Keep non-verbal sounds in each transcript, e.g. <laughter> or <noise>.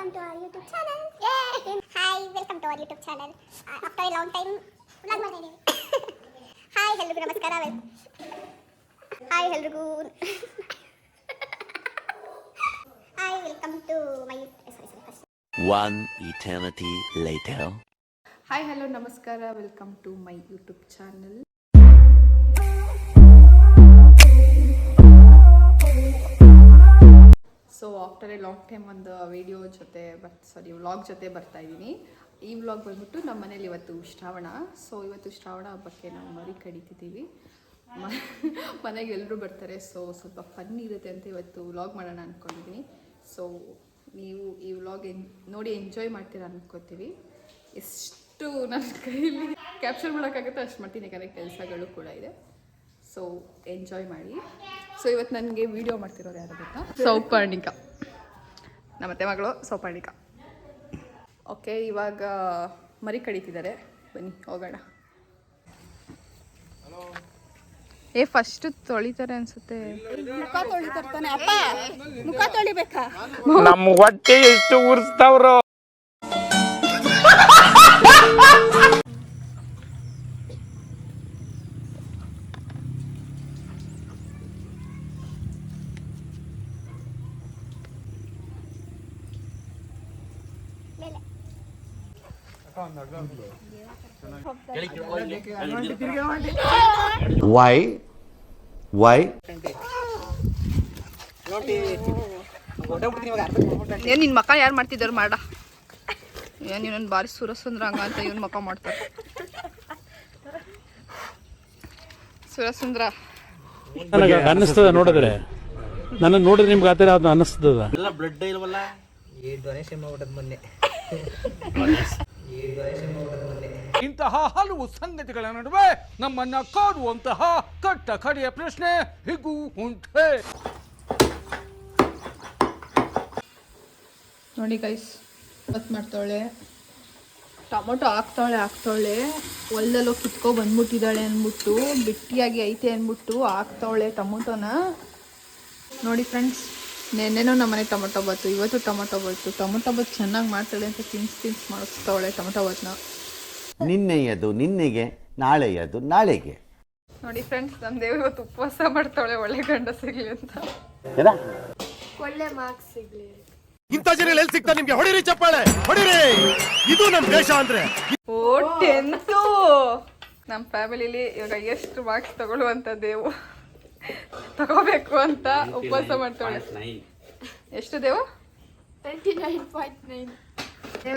welcome to our YouTube channel. Yay! Hi, welcome to our YouTube channel. Uh, after a long time, vlog ಮಾಡ್ತಾ ಇದೀವಿ. <laughs> Hi ಎಲ್ರಿಗೂ ನಮಸ್ಕಾರ well hi ಎಲ್ರಿಗೂ <laughs> hi welcome to my sorry sorry first One eternity later. Hi hello ನಮಸ್ಕಾರ welcome to my YouTube channel After a long time ಒಂದು video ಜೊತೆ ಬರ್ ಸಾರಿ vlog ಜೊತೆ ಬರ್ತಾ ಇದ್ದೀನಿ. ಈ ವ್ಲಾಗ್ ಬಂದ್ಬಿಟ್ಟು ನಮ್ಮ ಮನೇಲಿ ಇವತ್ತು ಶ್ರಾವಣ. ಸೊ ಇವತ್ತು ಶ್ರಾವಣ ಹಬ್ಬಕ್ಕೆ ನಾವು ಮರಿ ಕಡಿತಿದ್ದೀವಿ. ಮನೆಗೆ ಎಲ್ಲರೂ ಬರ್ತಾರೆ. ಸೊ ಸ್ವಲ್ಪ ಫನ್ ಇರುತ್ತೆ ಅಂತ ಇವತ್ತು ವ್ಲಾಗ್ ಮಾಡೋಣ ಅಂದ್ಕೊಂಡಿದ್ದೀನಿ ಸೊ ನೀವು ಈ ವ್ಲಾಗ್ ಎನ್, ನೋಡಿ ಎಂಜಾಯ್ ಮಾಡ್ತೀರಾ ಅಂದ್ಕೋತೀವಿ ಎಷ್ಟು ನನ್ನ ಕೈಲಿ ಕ್ಯಾಪ್ಚರ್ ಮಾಡೋಕ್ಕಾಗುತ್ತೆ ಅಷ್ಟು ಮಾಡ್ತೀನಿ ಯಾಕಂದರೆ ಕೆಲಸಗಳು ಕೂಡ ಇದೆ. ಸೊ ಎಂಜಾಯ್ ಮಾಡಿ. ಸೊ ಇವತ್ತು ನನಗೆ ವಿಡಿಯೋ ಮಾಡ್ತಿರೋರು ಯಾರು ಗೊತ್ತಾ? ಸೌಪರ್ಣಿಕ. ನಮ್ಮತ್ತೆ ಮಗಳು ಸೋಪಾಳಿಕ ಓಕೆ ಇವಾಗ ಮರಿ ಕಡಿತಿದ್ದಾರೆ. ಬನ್ನಿ ಹೋಗೋಣ. ಏ ಫಸ್ಟ್ ತೊಳಿತಾರೆ ಅನ್ಸುತ್ತೆ. ಮುಖ ತೊಳಿತಾರ್ತಾನೆ ಅಪ್ಪ. ಮುಖ ತೊಳಿಬೇಕಾ? ನಮ್ಮ ಹೊಟ್ಟೆ ಎಷ್ಟು ಉರ್ಸ್ತಾವ್ರೋ. Why? ವೈ ಏನ್ ನಿನ್ ಮಕ್ಕ ಯಾರು ಮಾಡ್ತಿದ್ದಾರೆ ಮಾಡ? ಏನ್ ಇನ್ನೊಂದು ಬಾರಿ ಸುರಸುಂದ್ರ ಹಂಗ ಅಂತ ಇವನ್ ಮಕ್ಕ ಮಾಡ್ತಾರೆ. ಸುರಸುಂದ್ರ. ನನಗೆ ಅನ್ನಿಸ್ತದ ನೋಡಿದ್ರೆ. ನನ್ನ ನೋಡಿದ್ರೆ ನಿಮ್ಗೆ ಆ ಥರ ಅದು ಅನ್ನಿಸ್ತದ? ಇಂತಹ ಹಲವು ಸಂಗತಿಗಳ ನಡುವೆ ನಮ್ಮನ್ನ ಕಾಡುವಂತಹ ಕಟ್ಟ ಕಡೆಯ ಪ್ರಶ್ನೆ ಹೀಗೂ ಉಂಟೆ. ನೋಡಿ ಗೈಸ್ ಮತ್ ಮಾಡ್ತಾಳೆ ಟೊಮೊಟೊ ಹಾಕ್ತಾಳೆ ಹಾಕ್ತಾಳೆ ಹೊಲ್ದಲ್ಲೋ ಕಿತ್ಕೊ ಬಂದ್ಬಿಟ್ಟಿದ್ದಾಳೆ ಅಂದ್ಬಿಟ್ಟು, ಬಿಟ್ಟಿಯಾಗಿ ಐತೆ ಅಂದ್ಬಿಟ್ಟು ಹಾಕ್ತಾಳೆ ಟೊಮೊಟೊನ. ನೋಡಿ ಫ್ರೆಂಡ್ಸ್ ನೆನ್ನೆನೂ ನಮ್ಮನೆ ಟೊಮೊಟೊ ಬಾತು ಇವತ್ತು ಟೊಮೊಟೊ ಬತ್ತು ಟೊಮೊಟೊ ಬತ್ತು ಚೆನ್ನಾಗಿ ಮಾಡ್ತಾಳೆ ಅಂತ ತಿನ್ಸ್ ತಿನ್ಸ್ ಮಾಡಿಸ್ತಾವಳೆ ಟೊಮೊಟೊ ಬಾತ್ನ. ನಿನ್ನೆಯದು ನಿನ್ನೆಗೆ ನಾಳೆಯದು ನಾಳೆಗೆ. ನೋಡಿ ಫ್ರೆಂಡ್ಸ್ ನಮ್ಮ ದೇವ್ರು ಇವತ್ತು ಉಪವಾಸ ಮಾಡ್ತಾವಳೆ ಒಳ್ಳೆ ಗಂಡ ಸಿಗ್ಲಿ ಅಂತ. ಇಂಥ ಜನ ಎಲ್ಲಿ ಸಿಗ್ತಾರೆ ನಿಮ್ಗೆ? ಹೊಡಿರಿ ಚಪ್ಪಾಳೆ ಹೊಡಿರಿ! ಇದು ನಮ್ಮ ದೇಶ ಅಂದ್ರೆ. ಓ ಟೆಂತು ನಮ್ಮ ಫ್ಯಾಮಿಲಿಲಿ ಇವಾಗ ಎಷ್ಟು ಮಾರ್ಕ್ಸ್ ತಗೊಳ್ಳುವಂತ ದೇವು ತಗೋಬೇಕು ಅಂತ ಉಪವಾಸ ಮಾಡ್ತಾಳೆ ಎಷ್ಟು ದೇವು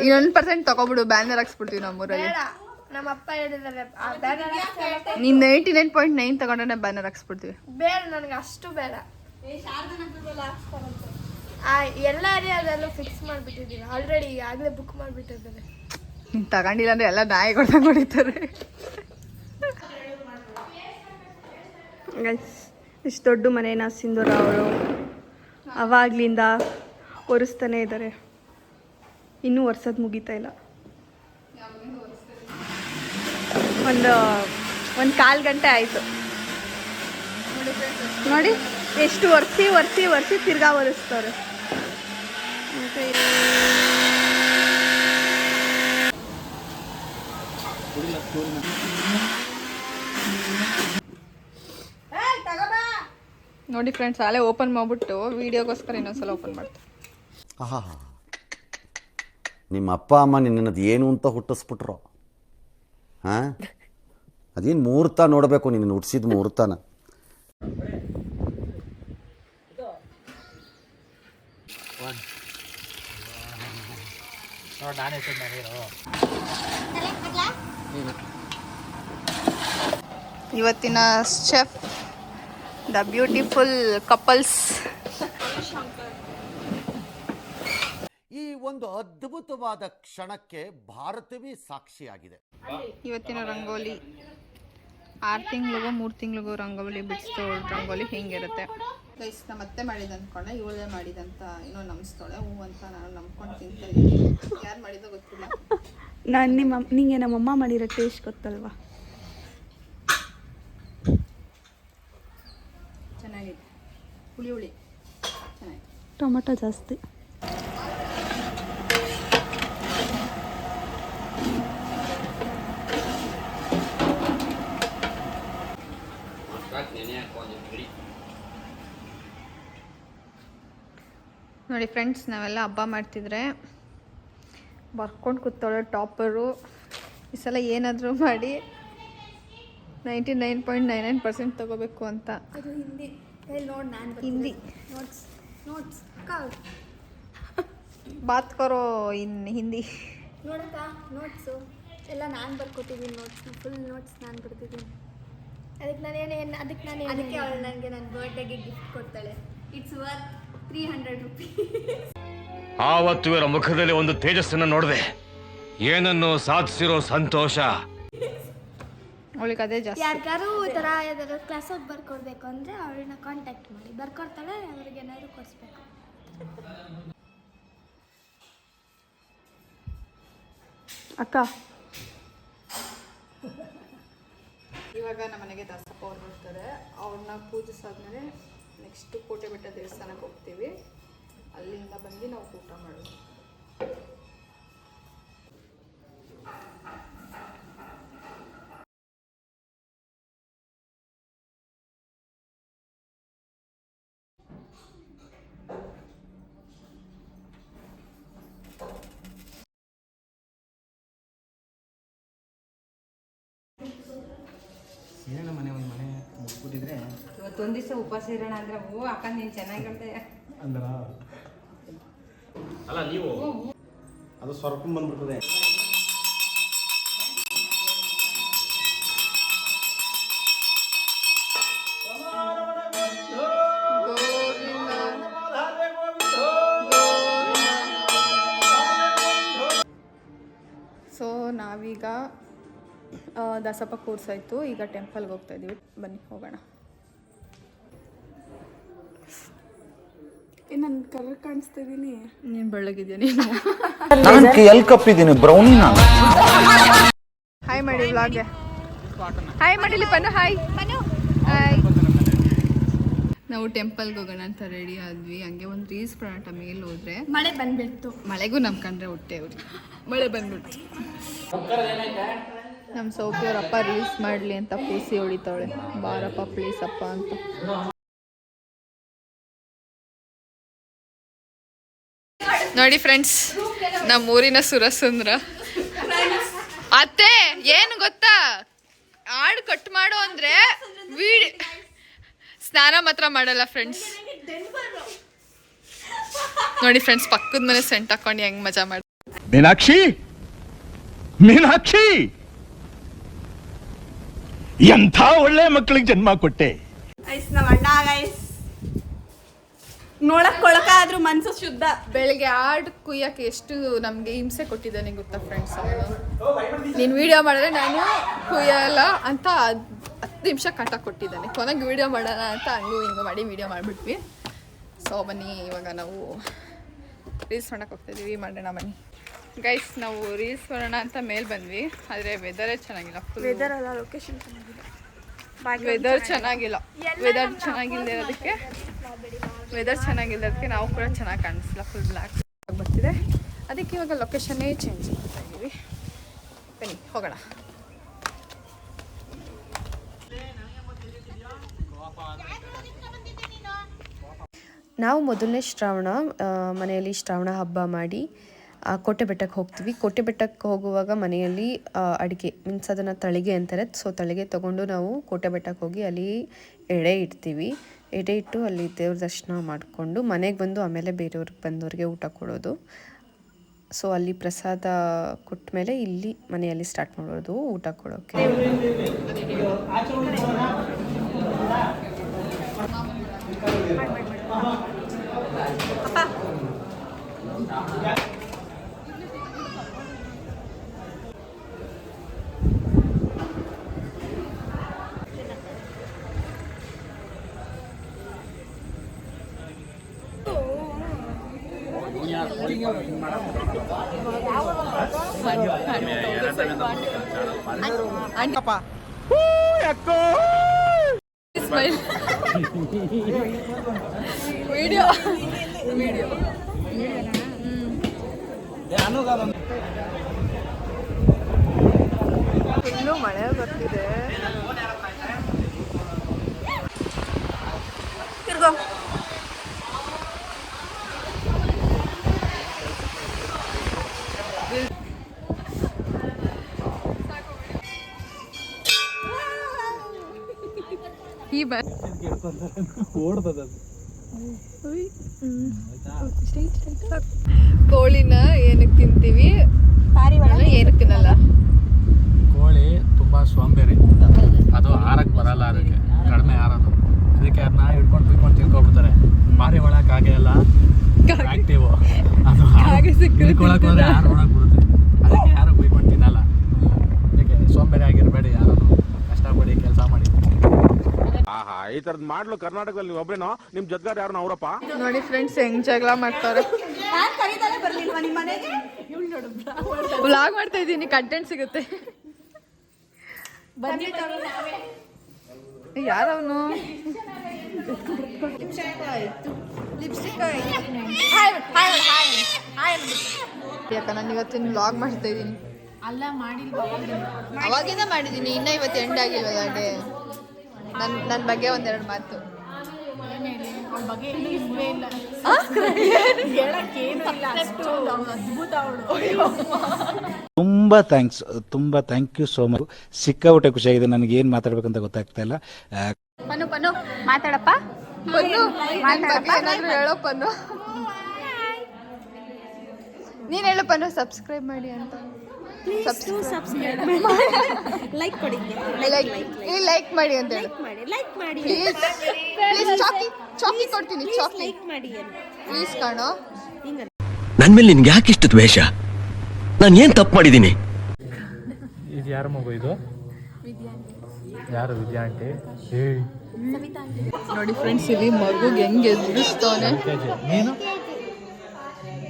ಇನ್ನೊಂದು ಪರ್ಸೆಂಟ್ ತಗೋಬಿಡು ಬ್ಯಾನರ್ ಹಾಕ್ಸ್ಬಿಡ್ತೀವಿ ನಮ್ಮೂರಲ್ಲಿ ನಮ್ಮಪ್ಪ ಹೇಳಿದ್ದಾರೆ ಆ ಬ್ಯಾನರ್ ನೀನ್ ನೈಂಟಿ ನೈನ್ ಪಾಯಿಂಟ್ ನೈನ್ ತಗೊಂಡ್ರೆ ಬ್ಯಾನರ್ ಹಾಕ್ಸ್ಬಿಡ್ತೀವಿ ಬೇಡ ನನಗೆ ಅಷ್ಟು ಬೇಡ ಆ ಎಲ್ಲ ಏರಿಯಾದಲ್ಲೂ ಫಿಕ್ಸ್ ಮಾಡಿಬಿಟ್ಟಿದ್ದೀನಿ ಆಲ್ರೆಡಿ ಆಗಲೇ ಬುಕ್ ಮಾಡಿಬಿಟ್ಟಿದ್ದಾರೆ ನೀನು ತಗೊಂಡಿಲ್ಲ ಅಂದ್ರೆ ಎಲ್ಲ ನಾಯಿಗಳು ಹೊಡಿತಾರೆ ಇಷ್ಟು ದೊಡ್ಡ ಮನೇನ ಸಿಂಧೂರ ಅವರು ಅವಾಗ್ಲಿಂದ ಒರೆಸ್ತಾನೆ ಇದ್ದಾರೆ ಇನ್ನೂ ಒರೆಸೋದು ಮುಗೀತಾ ಇಲ್ಲ. ಒಂದು ಒಂದು ಕಾಲು ಗಂಟೆ ಆಯಿತು. ನೋಡಿ, ಎಷ್ಟು ಒರೆಸಿ ಒರೆಸಿ ಒರೆಸಿ ತಿರ್ಗಾ ಒರೆಸ್ತಾರೆ. ಮತ್ತೆ ನೋಡಿ ಫ್ರೆಂಡ್ಸ್ ಅಲ್ಲೇ ಓಪನ್ ಮಾಡ್ಬಿಟ್ಟು ವಿಡಿಯೋಗೋಸ್ಕರ ಇನ್ನೊಂದ್ಸಲ ಓಪನ್ ಮಾಡ್ತೀನಿ. ಆಹಾ. ನಿಮ್ಮ ಅಪ್ಪ ಅಮ್ಮ ನಿನ್ನದು ಏನು ಅಂತ ಹುಟ್ಟಿಸ್ಬಿಟ್ರು. ಹಾಂ? ಅದೇನು ಮುಹೂರ್ತ ನೋಡಬೇಕು ನಿನ್ನ ಹುಟ್ಟಿಸಿದ ಮುಹೂರ್ತನ. ಇವತ್ತಿನ ಶೆಫ್ ದ ಬ್ಯೂಟಿಫುಲ್ ಕಪಲ್ಸ್ ಈ ಒಂದು ಅದ್ಭುತವಾದ ಕ್ಷಣಕ್ಕೆ ಭಾರತವೇ ಸಾಕ್ಷಿಯಾಗಿದೆ. ಇವತ್ತಿನ ರಂಗೋಲಿ ಆರು ತಿಂಗಳಿಗೂ ಮೂರು ತಿಂಗಳಿಗೂ ರಂಗೋಲಿ ಬಿಡಿಸ್ತೋ ರಂಗೋಲಿ ಹಿಂಗಿರುತ್ತೆ. ಗೈಸ್ ನಮ್ಮ ಅತ್ತೆ ಮಾಡಿದ ಅನ್ಕೊಂಡೆ. ಇವಳೇ ಮಾಡಿದಂತ ಏನೋ ನಂಬಿಸ್ತಾಳೆ ಹೂ ಅಂತ ನಾನು ನಂಬ್ಕೊಂಡು ತಿಂತಾ ಯಾರು ಮಾಡಿದೋ ಗೊತ್ತಿಲ್ಲ. ನಾನು ನಿಮ್ಮ ನಿಂಗೆ ನಮ್ಮಮ್ಮ ಮಾಡಿರೋ ಟೇಸ್ಟ್ ಗೊತ್ತಲ್ವಾ? ಹುಳಿ ಹುಳಿ. ಚೆನ್ನಾಗಿ ಟೊಮೆಟೊ ಜಾಸ್ತಿ. ನೋಡಿ ಫ್ರೆಂಡ್ಸ್ ನಾವೆಲ್ಲ ಹಬ್ಬ ಮಾಡ್ತಿದ್ರೆ ಬರ್ಕೊಂಡು ಕೂತೋಳೆ ಟಾಪರು ಈ ಸಲ ಏನಾದರೂ ಮಾಡಿ ninety nine point nine nine percent ತೊಗೋಬೇಕು ಅಂತ. ನೋಡಿ ನಾನು ಹಿಂದಿ. ನೋಟ್ಸ್ ನೋಟ್ಸ್ ಬಾತ್ ಕರೋ ಇನ್ ಹಿಂದಿ. ನೋಡಕ್ಕ ನೋಟ್ಸು ಎಲ್ಲ ನಾನು ಬರ್ಕೊಟ್ಟಿದ್ದೀನಿ ನೋಟ್ಸ್ ಫುಲ್ ನೋಟ್ಸ್ ನಾನು ಬರ್ತಿದ್ದೀನಿ ಅದಕ್ಕೆ ನಾನು ಏನು ಅದಕ್ಕೆ ನಾನು ಅದಕ್ಕೆ ಅವಳು ನನಗೆ ನನ್ನ ಬರ್ಡೇಗೆ ಗಿಫ್ಟ್ ಕೊಡ್ತಾಳೆ. It's worth three hundred rupees ಆವತ್ತು ಇವರ ಮುಖದಲ್ಲಿ ಒಂದು ತೇಜಸ್ಸನ್ನು ನೋಡಿದೆ. ಏನನ್ನು ಸಾಧಿಸಿರೋ ಸಂತೋಷ? ಅವಳಿಗೆ ಅದೇ ಜಾಸ್ತಿ. ಯಾರಿಗಾರು ಈ ಥರ ಯಾವ್ದಾದ್ರು ಕ್ಲಾಸಾಗಿ ಬರ್ಕೊಡ್ಬೇಕು ಅಂದರೆ ಅವಳನ್ನ ಕಾಂಟ್ಯಾಕ್ಟ್ ಮಾಡಿ. ಬರ್ಕೊಡ್ತಾಳೆ ಅವ್ರಿಗೆ ಏನಾದರೂ ಕೊಡಿಸ್ಬೇಕು. ಅಕ್ಕ. ಇವಾಗ ನಮ್ಮ ಮನೆಗೆ ದಾಸಪ್ಪ ಅವ್ರು ಬರ್ತಾರೆ. ಅವ್ರನ್ನ ಪೂಜಿಸಾದ್ಮೇಲೆ ನೆಕ್ಸ್ಟ್ ಕೋಟೆ ಬೆಟ್ಟ ದೇವಸ್ಥಾನಕ್ಕೆ ಹೋಗ್ತೀವಿ. ಅಲ್ಲಿಂದ ಬಂದು ನಾವು ಊಟ ಮಾಡೋದು. ಇವತ್ತೊಂದು ದಿವಸ ಉಪವಾಸ ಇರೋಣ ಅಂದ್ರೆ ಓ ಅಕ್ಕ ನೀನು ಚೆನ್ನಾಗಿರ್ತೆ ಅದು ಸ್ವರ್ಪಂ ಬಂದ್ಬಿಡ್ತದೆ. ಸೊ ನಾವೀಗ ಆ, ದಾಸಪ್ಪ ಕೂರ್ಸಾಯ್ತು. ಈಗ ಟೆಂಪಲ್ಗೆ ಹೋಗ್ತಾ ಇದ್ದೀವಿ ಬನ್ನಿ ಹೋಗೋಣ. ನಾನು ಕಲರ್ ಕಾಣಿಸ್ತಾ ಇದೀನಿ. ನೀನು ಬೆಳ್ಳಗಿದ್ಯಾ ನೀನು? ಕಪ್ ಕಪ್ಪಿದ್ದೀನಿ ಬ್ರೌನಿ ನಾನು ಹಾಯ್ ಮಾಡಿ ವ್ಲಾಗ್ಗೆ ಹಾಯ್ ಮಾಡಿಲಿ ಬನ್ನು ಹಾಯ್ ಹಾಯ್ ನಾವು ಟೆಂಪಲ್ಗೆ ಹೋಗೋಣ ಅಂತ ರೆಡಿ ಆದ್ವಿ. ಹಂಗೆ ಒಂದು ರೀಸ್ ಪರಾಟ ಮೇಲೆ ಹೋದ್ರೆ. ಮಳೆ ಬಂದ್ಬಿಡ್ತು. ಮಳೆಗೂ ನಂಬ್ಕೊಂಡ್ರೆ ಹೊಟ್ಟೆ ಅವ್ರಿ ಮಳೆ ಬಂದ್ಬಿಡ್ತು. ನಮ್ಮ ಸೌಕಿಯವ್ರ ಅಪ್ಪ ರೀಲ್ಸ್ ಮಾಡಲಿ ಅಂತ ಕೂಸಿ ಹೊಳಿತಾಳೆ ಬಾರಪ್ಪ ಪ್ಲೀಸ್ ಅಪ್ಪ ಅಂತ. ನೋಡಿ ಫ್ರೆಂಡ್ಸ್ ನಮ್ಮ ಊರಿನ ಸುರಸುಂದ್ರ. ಅತ್ತೆ ಏನು ಗೊತ್ತಾ? ಹಾಡು ಕಟ್ ಮಾಡು ಅಂದ್ರೆ ವೀಡ್ ಸ್ನಾನ ಮಾತ್ರ ಮಾಡಲ್ಲ ಫ್ರೆಂಡ್ಸ್. ನೋಡಿ ಫ್ರೆಂಡ್ಸ್ ಪಕ್ಕದ ಮನೆ ಸೆಂಟ್ ಹಾಕೊಂಡು ಹೆಂಗ್ ಮಜಾ ಮಾಡ ಮೀನಾಕ್ಷಿ! ಮೀನಾಕ್ಷಿ! ಎಂಥ ಒಳ್ಳೆ ಮಕ್ಕಳಿಗೆ ಜನ್ಮ ಕೊಟ್ಟೆ ಐಸ್ ನಮ್ಮ ಅಣ್ಣ ಗೈಸ್ ನೋಡಕ್ ಕೊಳಕ ಆದ್ರೂ ಮನ್ಸು ಶುದ್ಧ. ಬೆಳಿಗ್ಗೆ ಆಡ್ ಕುಯ್ಯಕ್ಕೆ ಎಷ್ಟು ನಮಗೆ ಹಿಂಸೆ ಕೊಟ್ಟಿದ್ದಾನೆ ಗೊತ್ತಾ ಫ್ರೆಂಡ್ಸ್ ನೀನು ವಿಡಿಯೋ ಮಾಡಿದ್ರೆ ನಾನು ಕುಯ್ಯಲ್ಲ ಅಂತ ಹತ್ತು ನಿಮಿಷ ಕಟ ಕೊಟ್ಟಿದ್ದಾನೆ. ಕೊನೆಗೆ ವಿಡಿಯೋ ಮಾಡೋಣ ಅಂತ ಹಂಗೂ ಹಿಂಗೆ ಮಾಡಿ ವಿಡಿಯೋ ಮಾಡಿಬಿಟ್ವಿ. ಸೊ ಬನ್ನಿ ಇವಾಗ ನಾವು ರೀಲ್ಸ್ ಮಾಡಕ್ಕೆ ಹೋಗ್ತಾಯಿದ್ದೀವಿ ಮಾಡೋಣ ಬನ್ನಿ. ಗೈಸ್ ನಾವು ರೀಲ್ಸ್ ಮಾಡೋಣ ಅಂತ ಮೇಲೆ ಬಂದ್ವಿ. ಆದರೆ ವೆದರೇ ಚೆನ್ನಾಗಿಲ್ಲ. ವೆದರ್ ಅಲ್ಲ ಲೊಕೇಶನ್ ಚೆನ್ನಾಗಿದೆ. ವೆದರ್ ಚೆನ್ನಾಗಿಲ್ಲ. ವೆದರ್ ಚೆನ್ನಾಗಿಲ್ಲದಿರೋದಕ್ಕೆ ವೆದರ್ ಚೆನ್ನಾಗಿಲ್ಲದಕ್ಕೆ ನಾವು ಕೂಡ ಚೆನ್ನಾಗಿ ಕಾಣಿಸ್ಲ ಫುಲ್ ಬ್ಲ್ಯಾಕ್ ಬರ್ತಿದೆ ಅದಕ್ಕೆ ಇವಾಗ ಲೊಕೇಶನ್ನೇ ಚೇಂಜ್ ಮಾಡ್ತಾ ಇದ್ದೀವಿ. ಬನ್ನಿ ಹೋಗೋಣ. ನಾವು ಮೊದಲನೇ ಶ್ರಾವಣ ಮನೆಯಲ್ಲಿ ಶ್ರಾವಣ ಹಬ್ಬ ಮಾಡಿ ಕೋಟೆ ಬೆಟ್ಟಕ್ಕೆ ಹೋಗ್ತೀವಿ. ಕೋಟೆ ಬೆಟ್ಟಕ್ಕೆ ಹೋಗುವಾಗ ಮನೆಯಲ್ಲಿ ಅಡಿಕೆ ಮೀನ್ಸ್ ಅದನ್ನು ತಳಿಗೆ ಅಂತಾರೆ. ಸೊ ತಳಿಗೆ ತೊಗೊಂಡು ನಾವು ಕೋಟೆ ಬೆಟ್ಟಕ್ಕೆ ಹೋಗಿ ಅಲ್ಲಿ ಎಡೆ ಇಡ್ತೀವಿ. ಎಡೆ ಇಟ್ಟು ಅಲ್ಲಿ ದೇವ್ರ ದರ್ಶನ ಮಾಡಿಕೊಂಡು ಮನೆಗೆ ಬಂದು ಆಮೇಲೆ ಬೇರೆಯವ್ರಿಗೆ ಬಂದವ್ರಿಗೆ ಊಟ ಕೊಡೋದು. ಸೊ ಅಲ್ಲಿ ಪ್ರಸಾದ ಕೊಟ್ಟ ಮೇಲೆ ಇಲ್ಲಿ ಮನೆಯಲ್ಲಿ ಸ್ಟಾರ್ಟ್ ಮಾಡೋದು, ಊಟ ಕೊಡೋಕ್ಕೆ ಸ್ಮೈಲ್ ವಿಡಿಯೋ ವಿಡಿಯೋ ಫುಲ್ಲು ಮಳೆ ಬರ್ತಿದೆ. ಕೋಳಿನ ಏನಕ್ಕೆ ತಿಂತೀವಿ ಏನಕ್ಕೆ ತಿನ್ನಲ್ಲ ಕೋಳಿ ತುಂಬ ಸೋಂಬೇರಿ ಅದು ಆರಕ್ಕೆ ಬರಲ್ಲ ಅದಕ್ಕೆ ಕಡಿಮೆ ಆರೋದು ಅದಕ್ಕೆ ಅದನ್ನ ಹಿಡ್ಕೊಂಡು ಬಿಟ್ಕೊಂಡು ತಿನ್ಕೊಬಿಡ್ತಾರೆ ಭಾರಿ ಒಳಕ್ಕೆ ಹಾಗೆ ಎಲ್ಲ ಆಕ್ಟಿವ್ ಅದು ಹಿಡ್ಕೊಳಕ್ಕೆ ಹೋದ್ರೆ ಯಾರು ಒಳಗೆ ಬಿಡುತ್ತೆ ಅದಕ್ಕೆ ಯಾರು ಬೈಕೊಂಡು ತಿನ್ನಲ್ಲ ಅದಕ್ಕೆ ಸೋಂಬೇರಿ ಆಗಿರಬೇಡಿ ಯಾರು ಕಷ್ಟಪಡಿ ಕೆಲಸ ಮಾಡಿ ಆಹಾ ಈ ತರದ್ ಮಾಡ್ಲು ಕರ್ನಾಟಕದಲ್ಲಿ ನೀವು ಒಬ್ರೇನೋ ನಿಮ್ ಜೊತೆಗಾರ ಯಾರು ಅವರಪ್ಪ? ನೋಡಿ ಫ್ರೆಂಡ್ಸ್ ಹೆಂಗ್ ಜಗಳ ಮಾಡ್ತಾರೆ. ಬ್ಲಾಗ್ ಮಾಡ್ತಾ ಇದ್ದೀನಿ ಕಂಟೆಂಟ್ ಸಿಗುತ್ತೆ. ಯಾರವನು? ಯಾಕ ನಾನು ಇವತ್ತಿನ ಬ್ಲಾಗ್ ಮಾಡ್ತಾ ಇದ್ದೀನಿ. ಅಲ್ಲ ಮಾಡಿಲ್ವಾ? ಅವಾಗಿಂದ ಮಾಡಿದ್ದೀನಿ ಇನ್ನ ಇವತ್ತು ಎಂಡ್ ಆಗಿಲ್ವಲ್ಲ ಡೇ ನನ್ನ ನನ್ನ ಬಗ್ಗೆ ಒಂದೆರಡು ಮಾತು. ಬಗ್ಗೆ ಇಲ್ಲ ತುಂಬ ಥ್ಯಾಂಕ್ಸ್ ತುಂಬ ಥ್ಯಾಂಕ್ ಯು ಸೋ ಮಚ್ ಸಿಕ್ಕಾಪಟ್ಟೆ ಖುಷಿಯಾಗಿದೆ ನನಗೆ ಏನು ಮಾತಾಡ್ಬೇಕಂತ ಗೊತ್ತಾಗ್ತಾ ಇಲ್ಲ. ಆ, ಪನ್ನು ಪನ್ನು ಮಾತಾಡಪ್ಪ. ಪನ್ನು ಮಾತಾಡಪ್ಪ ಬಗ್ಗೆ ಹೇಳೋ ಪನ್ನು. ನೀನ್ ಹೇಳು ಪನ್ನು ಸಬ್ಸ್ಕ್ರೈಬ್ ಮಾಡಿ ಅಂತ. ಲೈಕ್ <laughs> ಕೊಡಿ. ಲೈಕ್ ಲೈಕ್ ಮಾಡಿ ಅಂತ ಲೈಕ್ ಮಾಡಿ ಲೈಕ್ ಮಾಡಿ. ಪ್ಲೀಸ್ ಪ್ಲೀಸ್ ಚಾಕಿ ಚಾಕಿ ಕೊಡ್ತೀನಿ ಚಾಕಿ ಲೈಕ್ ಮಾಡಿ ಪ್ಲೀಸ್ ಕಾಣೋ. ನನ್ ಮೇಲೆ ನಿನ್ಗೆ ಯಾಕೆ ಇಷ್ಟು ದ್ವೇಷ? ನಾನು ಏನ್ ತಪ್ಪು ಮಾಡಿದ್ದೀನಿ? ಇದು ಯಾರ ಮಗು ಇದು? ಯಾರು ವಿದ್ಯಾ ಆಂಟಿ ನೋಡಿ ಫ್ರೆಂಡ್ಸ್ ಇಲ್ಲಿ ಮಗು ಹೆಂಗೆ ಎದುರಿಸ್ತವನೆ ನೀನು?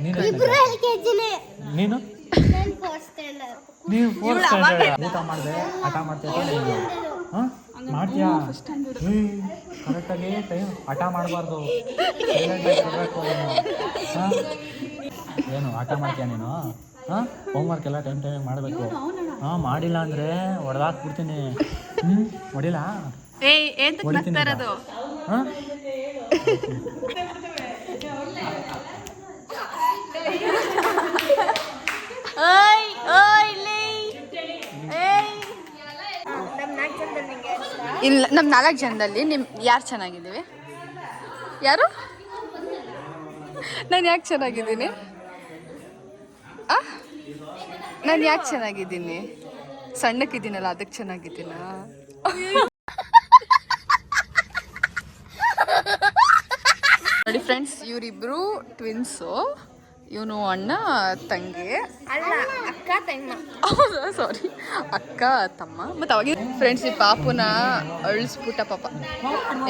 ನೀನು ನೀನು? ನೀವು ಫೋರ್ ಸ್ಟ್ಯಾಂಡರ್ಡ್ ಊಟ ಮಾಡಿದೆ ಹಠ ಮಾಡ್ತೀಯ ನೀನು ಹಾಂ? ಮಾಡ್ತೀಯಾ? ಕರೆಕ್ಟಾಗಿ ಟೈಮ್ ಹಠ ಮಾಡಬಾರ್ದು. ಇರಬೇಕು ಹಾಂ? ಏನು ಹಠ ಮಾಡ್ತೀಯ ನೀನು? ಹಾಂ? ಹೋಮ್ವರ್ಕ್ ಎಲ್ಲ ಟೈಮ್ ಟೈಮ್ ಮಾಡಬೇಕು. ಹಾಂ ಮಾಡಿಲ್ಲ ಅಂದರೆ ಹೊಡೆದಾಕ್ಬಿಡ್ತೀನಿ ಹ್ಞೂ ಹೊಡಿಲ್ಲ ಹೊಡಿತೀನಿ ಹಾಂ? ಇಲ್ಲ ನಮ್ಮ ನಾಲ್ಕು ಜನದಲ್ಲಿ ನಿಮ್ ಯಾರು ಚೆನ್ನಾಗಿದ್ದೀವಿ? ಯಾರು? ನಾನು ಯಾಕೆ ಚೆನ್ನಾಗಿದ್ದೀನಿ? ಆ? ನಾನು ಯಾಕೆ ಚೆನ್ನಾಗಿದ್ದೀನಿ? ಸಣ್ಣಕ್ಕಿದ್ದೀನಲ್ಲ ಅದಕ್ಕೆ ಚೆನ್ನಾಗಿದ್ದೀನ? ನೋಡಿ ಫ್ರೆಂಡ್ಸ್ ಇವರಿಬ್ರು ಟ್ವಿನ್ಸು ಇವನು ಅಣ್ಣ ತಂಗಿ. ಅಲ್ಲ ಅಕ್ಕ ತಮ್ಮ. ಹೌದಾ? ಸಾರಿ ಅಕ್ಕ ತಮ್ಮ. ಮತ್ತು ಅವಾಗ ಫ್ರೆಂಡ್ಸ್ ಈ ಪಾಪುನ ಅಳಿಸ್ಬಿಟ್ಟ ಪಾಪ.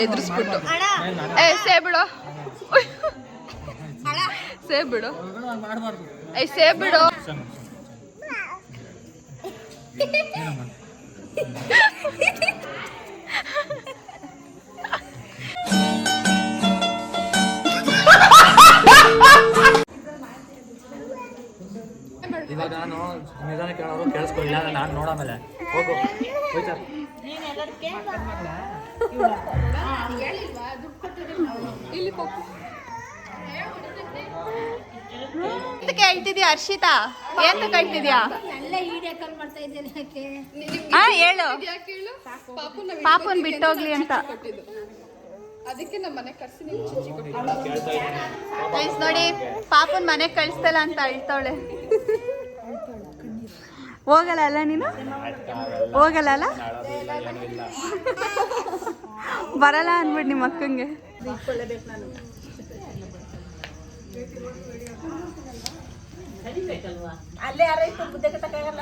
ಎದುರಿಸ್ಬಿಟ್ಟು. ಏ ಸೇ ಬಿಡು. ಸೇ ಬಿಡು. ಏ ಸೇ ಬಿಡು. <laughs> ನಾನು ನಿಧಾನಕ್ಕೆ ಹೇಳೋರು ಕೇಳಿಸ್ಕೊಳ್ಳಿ ಕೇಳಿಸ್ಕೊಳ್ಳಿಲ್ಲ ನಾನು ನೋಡಾಮೇಲೆ ಹೋಗು. ಹೋಯ್ತಾ. ಎಂತ ಕೇಳ್ತಿದ್ಯಾ ಹರ್ಷಿತಾ? ಇದ್ದೇನೆ ಯಾಕೆ? ಹಾ ಹೇಳು. ಪಾಪನ್ ಬಿಟ್ಟೋಗ್ಲಿ ಅಂತ. ಅದಕ್ಕೆ ನಮ್ಮ ಮನೆ ಕಳ್ಸಿ ನೋಡಿ ಪಾಪನ್ ಮನೆ ಕಳಿಸ್ತಲ್ಲ ಅಂತ ಅಳ್ತಾವಳೆ ಹೋಗಲ್ಲ ಅಲ್ಲ ನೀನು? ಹೋಗಲ್ಲ ಅಲ್ಲ ಬರಲ್ಲ ಅಂದ್ಬಿಟ್ಟು ನಿಮ್ಮ ಅಕ್ಕಂಗೆ. ಅಲ್ಲೇ ಯಾರೈತು ಬುದ್ಧಿ ಕಟ್ಟಕ್ಕಾಗಲ್ಲ.